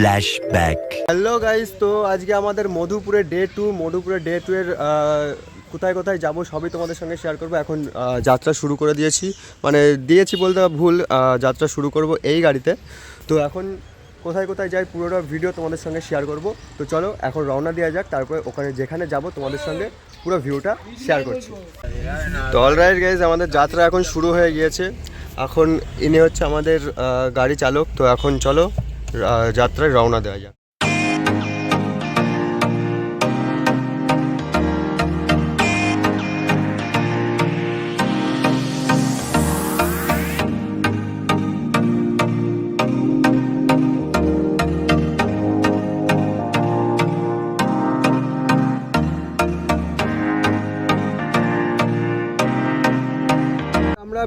Flashback. Hello guys তো আজকে আমাদের মধুপুরে ডে টু মধুপুরে ডে টু এর কোথায় কোথায় যাব সবই তোমাদের সঙ্গে শেয়ার করব। এখন যাত্রা শুরু করে দিয়েছি। মানে দিয়েছি বলতে ভুল যাত্রা শুরু করব এই গাড়িতে। তো এখন কোথায় কোথায় যাই পুরোটা ভিডিও তোমাদের সঙ্গে শেয়ার করব। তো চলো, এখন রওনা দেওয়া যাক, তারপরে ওখানে যেখানে যাব তোমাদের সঙ্গে পুরো ভিউটা শেয়ার করছি। তো অলরাইট গাইজ আমাদের যাত্রা এখন শুরু হয়ে গিয়েছে। এখন ইনি হচ্ছে আমাদের গাড়ি চালক। তো এখন চলো যাত্রায় রওনা দেওয়া যাক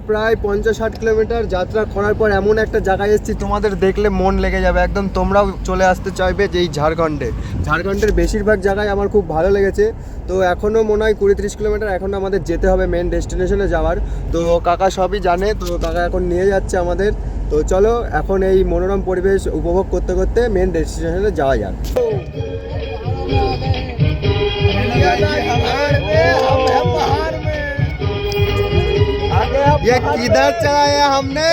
প্রায় পঞ্চাশ ষাট কিলোমিটার যাত্রা করার পর এমন একটা জায়গায় এসেছি, তোমাদের দেখলে মন লেগে যাবে। একদম তোমরাও চলে আসতে চাইবে যে এই ঝাড়খণ্ডে। ঝাড়খণ্ডের বেশিরভাগ জায়গায় আমার খুব ভালো লেগেছে। তো এখনও মনে হয় কুড়ি তিরিশ কিলোমিটার এখনও আমাদের যেতে হবে মেন ডেস্টিনেশনে যাওয়ার। তো কাকা সবই জানে, তো কাকা এখন নিয়ে যাচ্ছে আমাদের। তো চলো, এখন এই মনোরম পরিবেশ উপভোগ করতে করতে মেন ডেস্টিনেশনে যাওয়া যাক। ये किधर चलाया हमने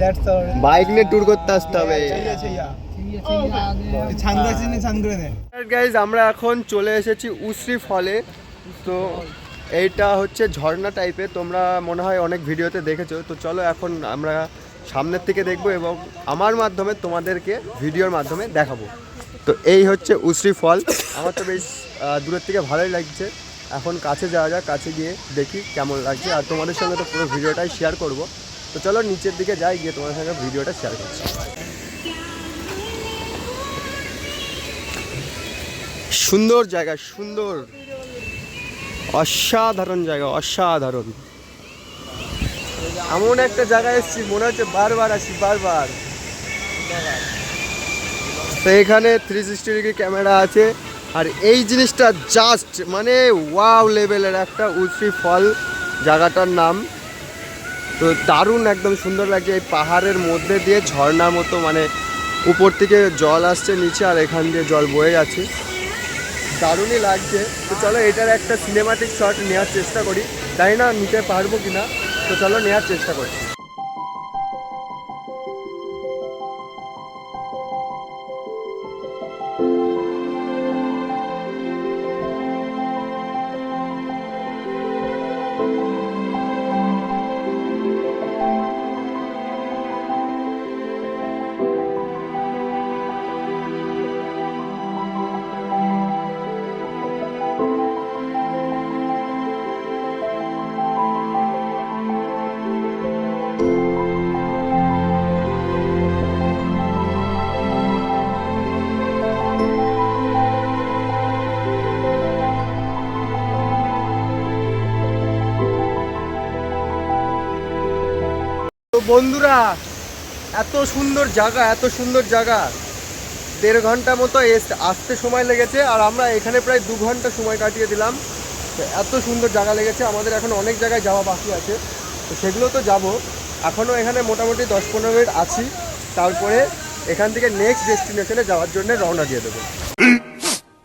That's all. বাইক নিয়ে ট্যুর করতে আসতে হবে ছান করেছিস না ছান করে দে গাইজ আমরা এখন চলে এসেছি উশ্রী ফলে তো এইটা হচ্ছে ঝর্ণা টাইপের তোমরা মনে হয় অনেক ভিডিওতে দেখেছো তো চলো এখন আমরা সামনের থেকে দেখবো এবং আমার মাধ্যমে তোমাদেরকে ভিডিওর মাধ্যমে দেখাবো তো এই হচ্ছে উশ্রী ফল আমার তো বেশ আহ, দূরের থেকে ভালোই লাগছে। এখন কাছে যাওয়া যাক, কাছে গিয়ে দেখি কেমন লাগছে। আর তোমাদের সঙ্গে তো পুরো ভিডিওটাই শেয়ার করব। তো চলো নিচের দিকে যাই, গিয়ে তোমাদের সঙ্গে ভিডিওটা শেয়ার করছি। সুন্দর জায়গা, সুন্দর। অসাধারণ জায়গা, অসাধারণ। এমন একটা জায়গায় এসেছি, মনে হচ্ছে বারবার আসি, বারবার। তো এখানে থ্রি সিক্সটি ডিগ্রি ক্যামেরা আছে। আর এই জিনিসটা জাস্ট মানে ওয়াও লেভেলের একটা উচি ফল জায়গাটার নাম। তো দারুণ একদম সুন্দর লাগছে এই পাহাড়ের মধ্যে দিয়ে ঝর্ণার মতো মানে উপর থেকে জল আসছে নিচে আর এখান দিয়ে জল বয়ে যাচ্ছে। দারুণই লাগছে। তো চলো এটার একটা সিনেমাটিক শট নেওয়ার চেষ্টা করি। জানি না নিতে পারব কি না তো চলো নেওয়ার চেষ্টা করি বন্ধুরা, এত সুন্দর জায়গা, এত সুন্দর জায়গা। দেড় ঘণ্টা মতো আসতে সময় লেগেছে আর আমরা এখানে প্রায় দু ঘণ্টা সময় কাটিয়ে দিলাম। এত সুন্দর জায়গা লেগেছে, আমাদের এখন অনেক জায়গায় যাওয়া বাকি আছে। তো সেগুলো তো যাব। এখনও এখানে মোটামুটি দশ পনেরো মিনিট আছি। তারপরে এখান থেকে নেক্সট ডেস্টিনেশনে যাওয়ার জন্য রওনা দিয়ে দেবো।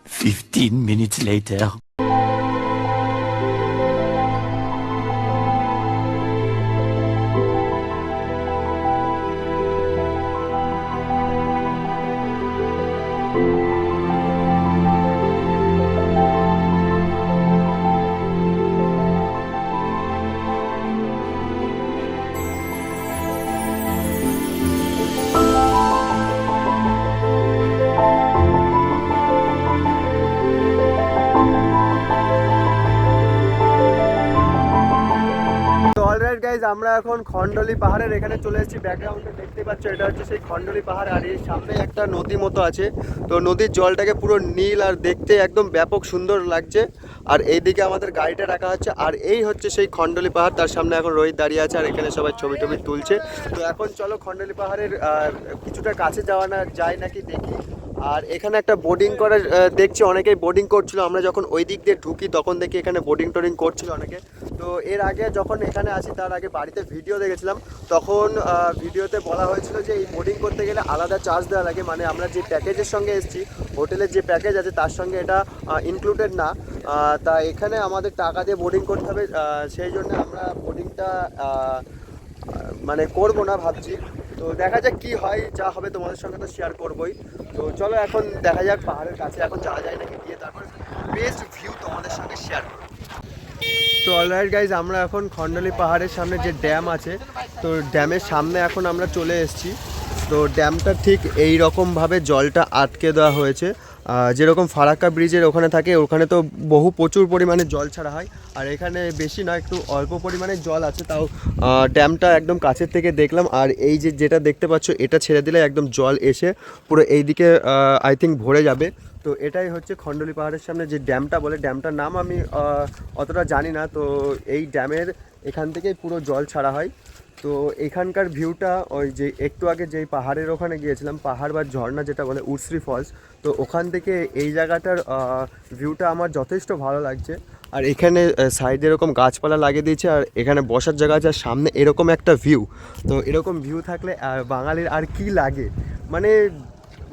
15 minutes later. আমরা এখন খন্ডলি পাহাড়ের এখানে চলে এসেছি। ব্যাকগ্রাউন্ডে দেখতে পাচ্ছ, এটা হচ্ছে সেই খন্ডলি পাহাড়, আর এর সামনে একটা নদী মতো আছে। তো নদীর জলটাকে পুরো নীল আর দেখতে একদম ব্যাপক সুন্দর লাগছে। আর এইদিকে আমাদের গাড়িটা রাখা হচ্ছে আর এই হচ্ছে সেই খন্ডলি পাহাড়। তার সামনে এখন রোহিত দাঁড়িয়ে আছে, আর এখানে সবাই ছবি টবি তুলছে। তো এখন চলো খন্ডলি পাহাড়ের কিছুটা কাছে যাওয়া না যায় নাকি দেখি। আর এখানে একটা বোর্ডিং করার দেখছি অনেকেই বোর্ডিং করছিল। আমরা যখন ওই দিক দিয়ে ঢুকি, তখন দেখি এখানে বোর্ডিং টোডিং করছিল অনেকে। তো এর আগে যখন এখানে আসি, তার আগে বাড়িতে ভিডিও দেখেছিলাম। তখন ভিডিওতে বলা হয়েছিল যে এই বোর্ডিং করতে গেলে আলাদা চার্জ দেওয়া লাগে। মানে আমরা যে প্যাকেজের সঙ্গে এসেছি হোটেলের যে প্যাকেজ আছে, তার সঙ্গে এটা ইনক্লুডেড না। তা এখানে আমাদের টাকা দিয়ে বোর্ডিং করতে হবে। সেই জন্য আমরা বোর্ডিংটা মানে করব না ভাবছি। তো দেখা যাক কি হয়, যা হবে তোমাদের সঙ্গে তো শেয়ার করবোই। তো চলো এখন দেখা যাক পাহাড়ের কাছে এখন যাওয়া যায় নাকি গিয়ে তারপর বেস্ট ভিউ তোমাদের সঙ্গে শেয়ার করব। তো অলরাইট গাইজ আমরা এখন খণ্ডলি পাহাড়ের সামনে যে ড্যাম আছে, তো ড্যামের সামনে এখন আমরা চলে এসেছি। তো ড্যামটা ঠিক এই রকমভাবে জলটা আটকে দেওয়া হয়েছে। যেরকম ফারাক্কা ব্রিজের ওখানে থাকে, ওখানে তো বহু প্রচুর পরিমাণে জল ছাড়া হয়। আর এখানে বেশি না একটু অল্প পরিমাণে জল আছে, তাও ড্যামটা একদম কাছের থেকে দেখলাম। আর এই যে যেটা দেখতে পাচ্ছ, এটা ছেড়ে দিলে একদম জল এসে পুরো এইদিকে আই থিঙ্ক ভরে যাবে। তো এটাই হচ্ছে খণ্ডলি পাহাড়ের সামনে যে ড্যামটা বলে। ড্যামটার নাম আমি অতটা জানি না। তো এই ড্যামের এখান থেকেই পুরো জল ছাড়া হয়। তো এখানকার ভিউটা ওই যে একটু আগে যেই পাহাড়ের ওখানে গিয়েছিলাম, পাহাড় বা ঝর্ণা যেটা বলে উর্সরি ফলস, তো ওখান থেকে এই জায়গাটার ভিউটা আমার যথেষ্ট ভালো লাগছে। আর এখানে সাইডে এরকম গাছপালা লাগিয়ে দিয়েছে, আর এখানে বসার জায়গা আছে, আর সামনে এরকম একটা ভিউ তো এরকম ভিউ থাকলে বাঙালির আর কি লাগে? মানে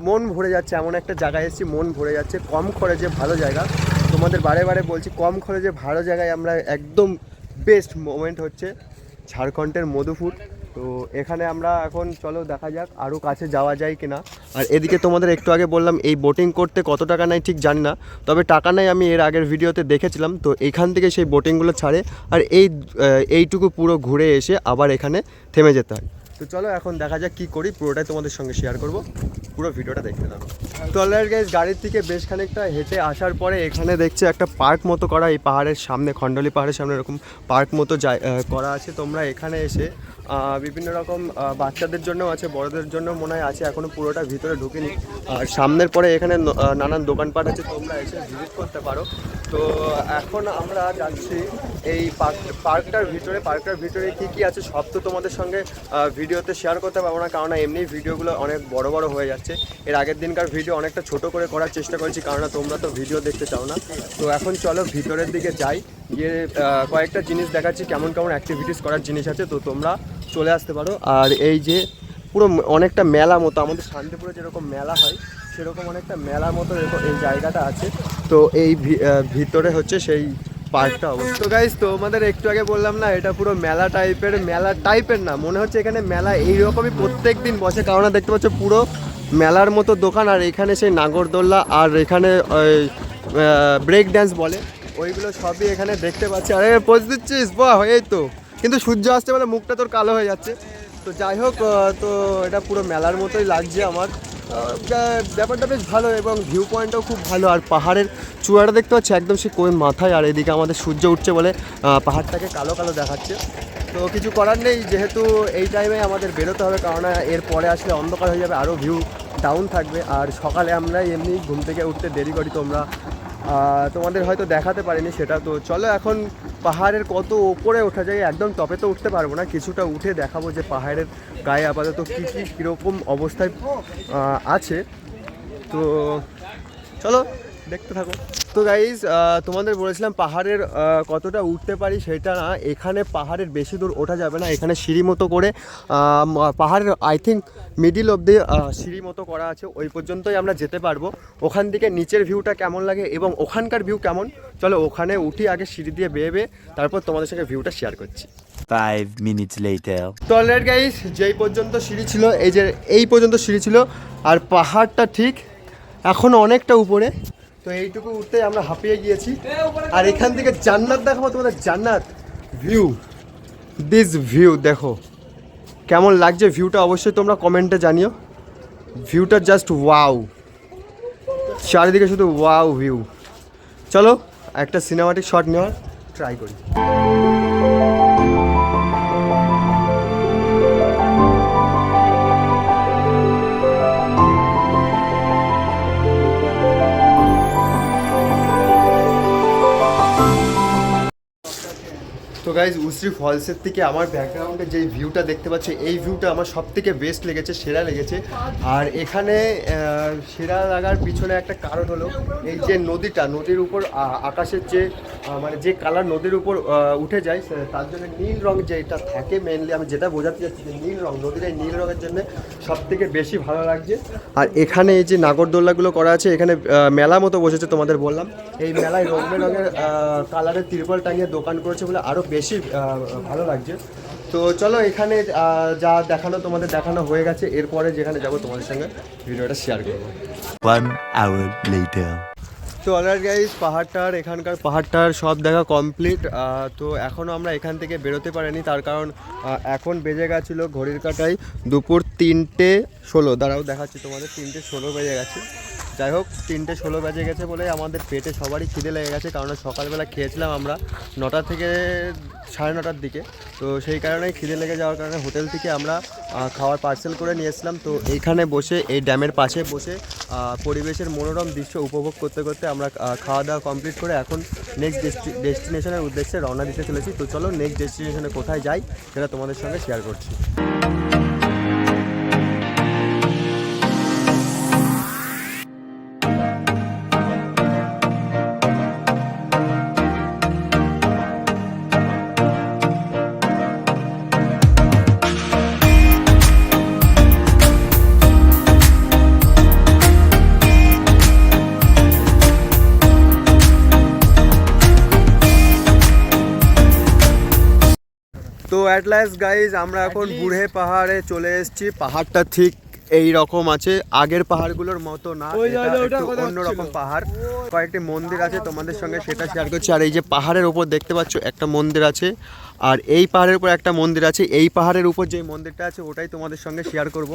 মন ভরে যাচ্ছে, এমন একটা জায়গায় এসেছি, মন ভরে যাচ্ছে, কম খরচে ভালো জায়গা। তোমাদের বারে বারে বলছি, কম খরচে ভালো জায়গায় আমরা একদম বেস্ট মোমেন্ট হচ্ছে। ঝাড়খণ্ডের মধুপুর। তো এখানে আমরা এখন, চলো দেখা যাক আরও কাছে যাওয়া যায় কিনা। আর এদিকে তোমাদের একটু আগে বললাম, এই বোটিং করতে কত টাকা নেয় ঠিক জানি না, তবে টাকা নেয় আমি এর আগের ভিডিওতে দেখেছিলাম। তো এখান থেকে সেই বোটিংগুলো ছাড়ে, আর এই এইটুকু পুরো ঘুরে এসে আবার এখানে থেমে যেতে হয়। তো চলো এখন দেখা যাক কী করি পুরোটাই তোমাদের সঙ্গে শেয়ার করব। পুরো ভিডিওটা দেখতে থাকো। তো অলরেডি গাইজ গাড়ির থেকে বেশ খানিকটা হেঁটে আসার পরে এখানে দেখছি একটা পার্ক মতো করা এই পাহাড়ের সামনে খণ্ডলি পাহাড়ের সামনে এরকম পার্ক মতো করা আছে। তোমরা এখানে এসে বিভিন্ন রকম বাচ্চাদের জন্য আছে বড়দের জন্য মনে হয় আছে এখনও পুরোটা ভিতরে ঢুকিনি। আর সামনের পরে এখানে নানান দোকানপাট আছে তোমরা এসে ভিজিট করতে পারো। তো এখন আমরা যাচ্ছি এই পার্ক পার্কটার ভিতরে পার্কটার ভিতরে কি কি আছে সব তো তোমাদের সঙ্গে আহ, ভিডিওতে শেয়ার করতে পারব না কারণ এমনি ভিডিওগুলো অনেক বড় বড় হয়ে যাচ্ছে। এর আগের দিনকার ভিডিও অনেকটা ছোট করে করার চেষ্টা করেছি কারণ তোমরা তো ভিডিও দেখতে চাও না। তো এখন চলো ভিতরের দিকে যাই, গিয়ে কয়েকটা জিনিস দেখাচ্ছি, কেমন কেমন অ্যাক্টিভিটিস করার জিনিস আছে, তো তোমরা চলে আসতে পারো। আর এই যে পুরো অনেকটা মেলা মতো, আমাদের শান্তিপুরে যেরকম মেলা হয়, সেরকম অনেকটা মেলা মতো এরকম এই জায়গাটা আছে। তো এই ভিতরে হচ্ছে সেই পার্কটা অবস্থা তো গাইজ তোমাদের একটু আগে বললাম না, এটা পুরো মেলা টাইপের মেলা টাইপের না, মনে হচ্ছে এখানে মেলা এইরকমই প্রত্যেক দিন বসে। কারণ দেখতে পাচ্ছ পুরো মেলার মতো দোকান, আর এখানে সেই নাগরদোল্লা, আর এখানে ওই ব্রেক ড্যান্স বলে। ওইগুলো সবই এখানে দেখতে পাচ্ছি। আরে পোজ দিচ্ছিস বাহ, এই তো। কিন্তু সূর্য আসতে বলে মুখটা তোর কালো হয়ে যাচ্ছে। তো যাই হোক তো এটা পুরো মেলার মতোই লাগছে আমার। ব্যাপারটা বেশ ভালো এবং ভিউ পয়েন্টটাও খুব ভালো। আর পাহাড়ের চূড়াটা দেখতে পাচ্ছি, একদম সে কোন মাথায়, আর এদিকে আমাদের সূর্য উঠছে বলে পাহাড়টাকে কালো কালো দেখাচ্ছে। তো কিছু করার নেই, যেহেতু এই টাইমে আমাদের বেরোতে হবে, কারণ এর পরে আসলে অন্ধকার হয়ে যাবে আরও ভিউ ডাউন থাকবে। আর সকালে আমরা এমনি ঘুম থেকে উঠতে দেরি করি, তোমরা তোমাদের হয়তো দেখাতে পারিনি সেটা। তো চলো এখন পাহাড়ের কত ওপরে ওঠা যায়, একদম টপে তো উঠতে পারব না, কিছুটা উঠে দেখাবো যে পাহাড়ের গায়ে আপাতত কী কী কীরকম অবস্থায় আছে। তো চলো। দেখতে থাকো। তো গাইজ তোমাদের বলেছিলাম পাহাড়ের কতটা উঠতে পারি সেটা না এখানে পাহাড়ের বেশি দূর ওঠা যাবে না এখানে সিঁড়ি মতো করে পাহাড়ের আই থিঙ্ক মিডিল অব্দি সিঁড়ি মতো করা আছে ওই পর্যন্তই আমরা যেতে পারব। ওখান থেকে নিচের ভিউটা কেমন লাগে এবং ওখানকার ভিউ কেমন? চলো ওখানে উঠি আগে সিঁড়ি দিয়ে বেয়ে বেয়ে তারপর তোমাদের সঙ্গে ভিউটা শেয়ার করছি। Five minutes later. তো অলরেড গাইস যেই পর্যন্ত সিঁড়ি ছিল এই যে এই পর্যন্ত সিঁড়ি ছিল আর পাহাড়টা ঠিক এখন অনেকটা উপরে। তো এইটুকু উঠতে আমরা হাঁপিয়ে গিয়েছি। আর এখান থেকে জান্নাত দেখাবো, তোমাদের জান্নাত ভিউ দিস ভিউ দেখো। কেমন লাগছে ভিউটা অবশ্যই তোমরা কমেন্টে জানিও। ভিউটা জাস্ট ওয়াও চারিদিকে শুধু ওয়াও ভিউ চলো, একটা সিনেমাটিক শট নেওয়ার ট্রাই করি। গাইজ উশ্রী ফলসের থেকে আমার ব্যাকগ্রাউন্ডে যে ভিউটা দেখতে পাচ্ছ, এই ভিউটা আমার সব থেকে বেস্ট লেগেছে, সেরা লেগেছে। আর এখানে সেরা লাগার পিছনে একটা কারণ হলো, এই যে নদীটা, নদীর উপর আকাশের যে মানে যে কালার নদীর উপর উঠে যায় তার জন্য নীল রং যেটা থাকে মেনলি আমি যেটা বোঝাতে চাচ্ছি যে নীল রং, নদীর এই নীল রঙের জন্য সব থেকে বেশি ভালো লাগছে। আর এখানে এই যে নাগরদোল্লাগুলো করা আছে, এখানে মেলা মতো বসেছে তোমাদের বললাম। এই মেলায় রঙ বেরঙের কালারের তিরপল টাঙিয়ে দোকান করেছে বলে আরও বেশি ভালো লাগছে। তো চলো এখানে যা দেখানো তোমাদের দেখানো হয়ে গেছে এরপরে যেখানে যাব তোমাদের সঙ্গে ভিডিওটা শেয়ার করব। One hour later. তো অলরাইট গাইজ পাহাড়টার এখানকার পাহাড়টার সব দেখা কমপ্লিট তো এখনও আমরা এখান থেকে বেরোতে পারিনি তার কারণ এখন বেজে গেছিল ঘড়ির কাটায় দুপুর তিনটে ষোলো। দাঁড়াও দেখাচ্ছি তোমাদের তিনটে ষোলো বেজে গেছে। যাই হোক, তিনটে ষোলো বেজে গেছে বলে আমাদের পেটে সবারই খিদে লেগে গেছে, কারণ সকালবেলা খেয়েছিলাম আমরা নটা থেকে সাড়ে নটার দিকে। তো সেই কারণেই খিদে লেগে যাওয়ার কারণে হোটেল থেকে আমরা খাওয়ার পার্সেল করে নিয়ে এসেছিলাম। তো এইখানে বসে, এই ড্যামের পাশে বসে পরিবেশের মনোরম দৃশ্য উপভোগ করতে করতে আমরা খাওয়া দাওয়া কমপ্লিট করে এখন নেক্সট ডেস্টি ডেস্টিনেশনের উদ্দেশ্যে রওনা দিতে চলেছি। তো চলো নেক্সট ডেস্টিনেশনে কোথায় যাই সেটা তোমাদের সঙ্গে শেয়ার করছি। অ্যাট লাস্ট গাইজ আমরা এখন বুড়ে পাহাড়ে চলে এসেছি। পাহাড়টা ঠিক এই রকম আছে। আগের পাহাড়গুলোর মতো না অন্যরকম পাহাড়। কয়েকটি মন্দির আছে তোমাদের সঙ্গে সেটা শেয়ার করছি। আর এই যে পাহাড়ের উপর দেখতে পাচ্ছ একটা মন্দির আছে। আর এই পাহাড়ের উপর একটা মন্দির আছে। এই পাহাড়ের উপর যে মন্দিরটা আছে ওটাই তোমাদের সঙ্গে শেয়ার করব।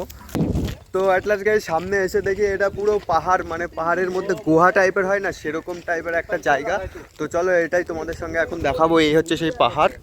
তো অ্যাটলাস গাইজ সামনে এসে দেখি এটা পুরো পাহাড় মানে পাহাড়ের মধ্যে গুহা টাইপের হয় না সেরকম টাইপের একটা জায়গা। তো চলো এটাই তোমাদের সঙ্গে এখন দেখাবো এই হচ্ছে সেই পাহাড়।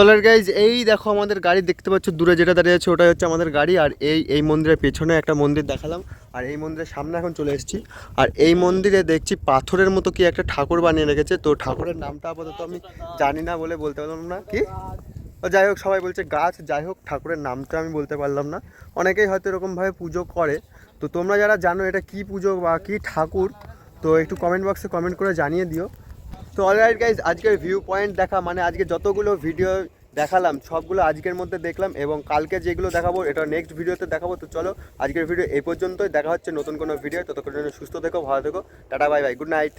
তলার গাইজ এই দেখো আমাদের গাড়ি দেখতে পাচ্ছ, দূরে যেটা দাঁড়িয়ে আছে ওটাই হচ্ছে আমাদের গাড়ি। আর এই এই মন্দিরের পেছনে একটা মন্দির দেখালাম। আর এই মন্দিরের সামনে এখন চলে এসেছি। আর এই মন্দিরে দেখছি পাথরের মতো কি একটা ঠাকুর বানিয়ে রেখেছে। তো ঠাকুরের নামটা আপাতত আমি জানি না বলে বলতে পারলাম না। কি? যাই হোক, সবাই বলছে গাছ। যাই হোক, ঠাকুরের নামটা আমি বলতে পারলাম না। অনেকেই হয়তো এরকমভাবে পুজো করে। তো তোমরা যারা জানো এটা কি পুজো বা কি ঠাকুর, তো একটু কমেন্ট বক্সে কমেন্ট করে জানিয়ে দিও। তো অলরাইট গাইজ আজকের ভিউ পয়েন্ট দেখা মানে আজকে যতগুলো ভিডিও দেখালাম, সবগুলো আজকের মধ্যে দেখলাম এবং কালকে যেগুলো দেখাবো, এটা নেক্সট ভিডিওতে দেখাবো। তো চলো, আজকের ভিডিও এই পর্যন্তই, দেখা হচ্ছে নতুন কোনো ভিডিও ততক্ষণ সুস্থ থেকো, ভালো থেকো, tata bye bye good night